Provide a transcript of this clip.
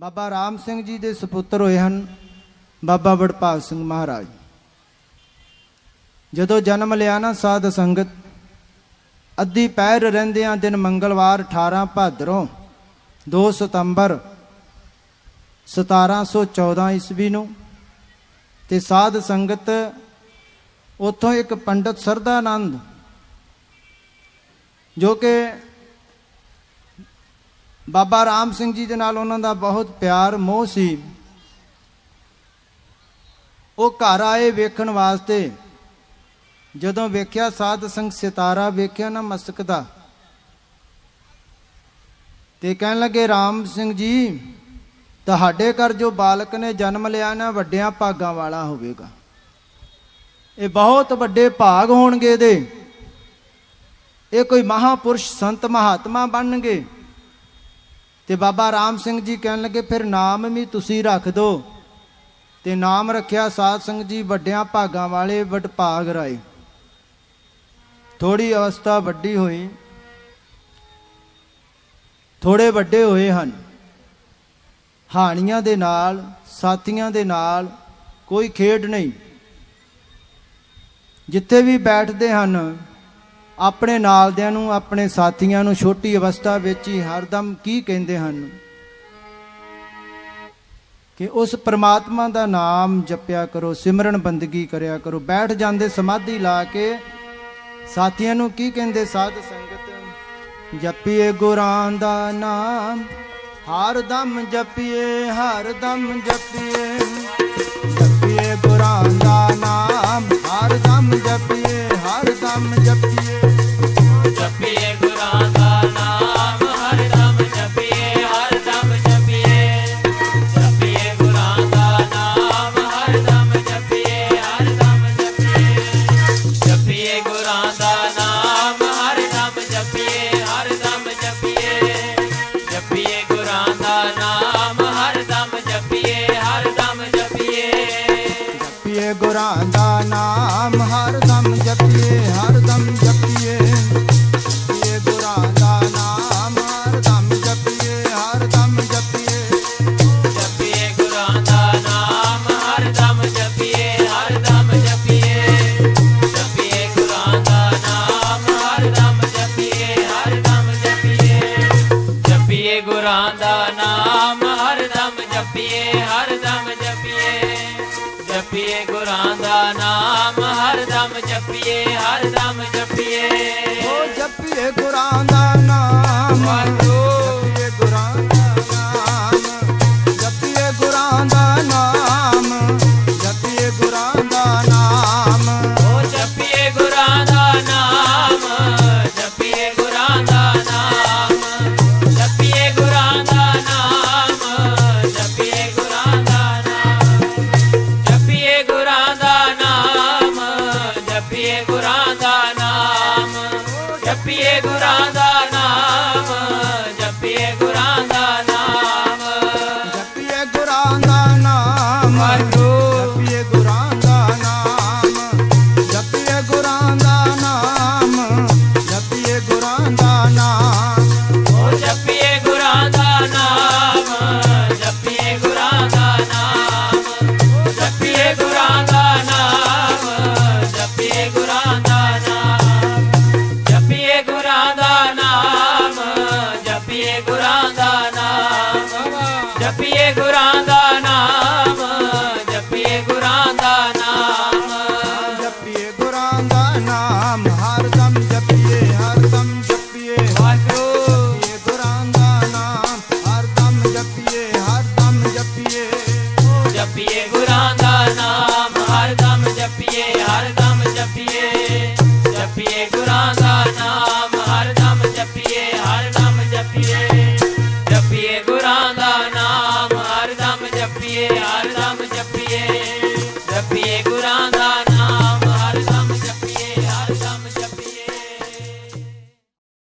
ਬਾਬਾ ਰਾਮ ਸਿੰਘ ਜੀ ਦੇ ਸੁਪੁੱਤਰ ਹੋਏ ਹਨ, ਬਾਬਾ ਵਡਭਾਗ ਸਿੰਘ ਮਹਾਰਾਜ। ਜਦੋਂ ਜਨਮ ਲਿਆ ਨਾ ਸਾਧ ਸੰਗਤ, ਅੱਧੀ ਪੈਰ ਰਹਿੰਦਿਆਂ ਦਿਨ ਮੰਗਲਵਾਰ 18 ਭਾਦਰੋਂ 2 ਸਤੰਬਰ 1714 ਈਸਵੀ ਨੂੰ ਤੇ ਸਾਧ ਸੰਗਤ ਉੱਥੋਂ ਇੱਕ ਪੰਡਤ ਸਰਦਾਨੰਦ, ਜੋ ਕਿ ਬਾਬਾ ਰਾਮ ਸਿੰਘ ਜੀ ਦੇ ਨਾਲ ਉਹਨਾਂ ਦਾ ਬਹੁਤ ਪਿਆਰ ਮੋਹ ਸੀ। ਉਹ ਘਰ ਆਏ ਵੇਖਣ ਵਾਸਤੇ। ਜਦੋਂ ਵੇਖਿਆ ਸਾਧ ਸੰਗ ਸਿਤਾਰਾ ਵੇਖਿਆ ਨਾ ਮਸਕ ਦਾ। ਤੇ ਕਹਿਣ ਲੱਗੇ, ਰਾਮ ਸਿੰਘ ਜੀ, ਤੁਹਾਡੇ ਘਰ ਜੋ ਬਾਲਕ ਨੇ ਜਨਮ ਲਿਆ ਨਾ, ਵੱਡਿਆਂ ਭਾਗਾਂ ਵਾਲਾ ਹੋਵੇਗਾ। ਇਹ ਬਹੁਤ ਵੱਡੇ ਭਾਗ ਹੋਣਗੇ ਇਹਦੇ। ਇਹ ਕੋਈ ਮਹਾਪੁਰਸ਼ ਸੰਤ ਮਹਾਤਮਾ ਬਣਨਗੇ। ਤੇ ਬਾਬਾ ਰਾਮ ਸਿੰਘ ਜੀ ਕਹਿਣ ਲੱਗੇ, ਫਿਰ ਨਾਮ ਵੀ ਤੁਸੀਂ ਰੱਖ ਦਿਓ ਤੇ ਨਾਮ ਰੱਖਿਆ ਸਾਧ ਸੰਗਤ ਜੀ ਵੱਡਿਆਂ ਭਾਗਾਂ ਵਾਲੇ ਵਡਭਾਗ ਰਾਏ। ਥੋੜੀ ਅਵਸਥਾ ਵੱਡੀ ਹੋਈ। ਥੋੜੇ ਵੱਡੇ ਹੋਏ ਹਨ। ਹਾਣੀਆਂ ਦੇ ਨਾਲ, ਸਾਥੀਆਂ ਦੇ ਨਾਲ ਕੋਈ ਖੇਡ ਨਹੀਂ। ਜਿੱਥੇ ਵੀ ਬੈਠਦੇ ਹਨ ਆਪਣੇ ਨਾਲਦਿਆਂ ਨੂੰ, ਆਪਣੇ ਸਾਥੀਆਂ ਨੂੰ ਛੋਟੀ ਅਵਸਥਾ ਵਿੱਚ ਹੀ ਹਰਦਮ ਕੀ ਕਹਿੰਦੇ ਹਨ? ਕਿ ਉਸ ਪ੍ਰਮਾਤਮਾ ਦਾ ਨਾਮ ਜਪਿਆ ਕਰੋ, ਸਿਮਰਨ ਬੰਦਗੀ ਕਰਿਆ ਕਰੋ, ਬੈਠ ਜਾਂਦੇ ਸਮਾਧੀ ਲਾ ਕੇ ਸਾਥੀਆਂ ਨੂੰ ਕੀ ਕਹਿੰਦੇ ਸਾਧ ਸੰਗਤ? ਜਪੀਏ ਗੁਰਾਂ ਦਾ ਨਾਮ ਹਰ ਦਮ ਜਪੀਏ ਹਰ ਦਮ ਜਪੀਏ। ਜਪੀਏ ਗੁਰਾਂ ਦਾ ਨਾਮ ਹਰ ਦਮ ਜਪੀਏ ਹਰ ਦਮ ਜਪੀਏ ਜਪੀਏ। ਨਾਮ ਹਰ ਦਮ ਜਪੀਏ ਹਰ ਦਮ ਜਪੀਏ ਜਪੀਏ ਗੁਰਾਂ ਦਾ ਨਾਮ ਹਰ ਦਮ ਜਪੀਏ ਹਰ ਦਮ ਜਪੀਏ ਜਪੀਏ ਗੁਰਾਂ ਦਾ ਨਾਮ ਹਰ ਦਮ ਜਪੀਏ ਹਰ ਦਮ ਜਪੀਏ ਜਪੀਏ ਗੁਰਾਂ ਦਾ ਨਾਮ ਹਰ ਦਮ ਜਪੀਏ ਹਰ ਦਮ ਜਪੀਏ ਜਪੀਏ ਗੁਰਾਂ ਦਾ ਨਾਮ ਹਰ ਦਮ ਜਪੀਏ ਹਰ ਦਮ ਜਪੀਏ ਜਪੀਏ ਗੁਰਾਂ ਦਾ ਨਾਮ ਹਰ ਦਮ ਜਪੀਏ ਹਰ ਦਮ ਜਪੀਏ। ਓ ਜਪੀਏ ਗੁਰਾਂ ਜਪੀਏ ਗੁਰਾਂ ਦਾ ਨਾਮ ਜਪੀਏ ਗੁਰਾਂ ਦਾ प्यार का